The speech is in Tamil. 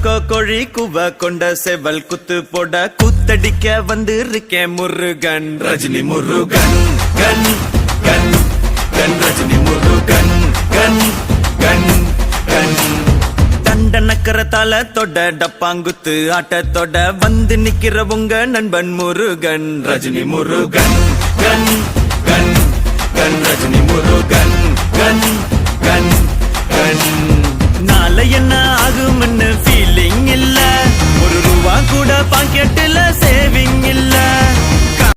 கோழி குவ கொண்ட செவல் குத்து போட குத்தடிக்க வந்து இருக்கேன் முருகன். ரஜினி முருகன் கன் கன் கன் ரஜினி முருகன் கன் கன் கன் தண்ட நக்கரத்தால தொட டப்பாங்குத்து ஆட்டத்தொட வந்து நிக்கிற உங்க நண்பன் முருகன். ரஜினி முருகன் கன் கன் கன் ரஜினி முருகன். பாக்கெட்டுல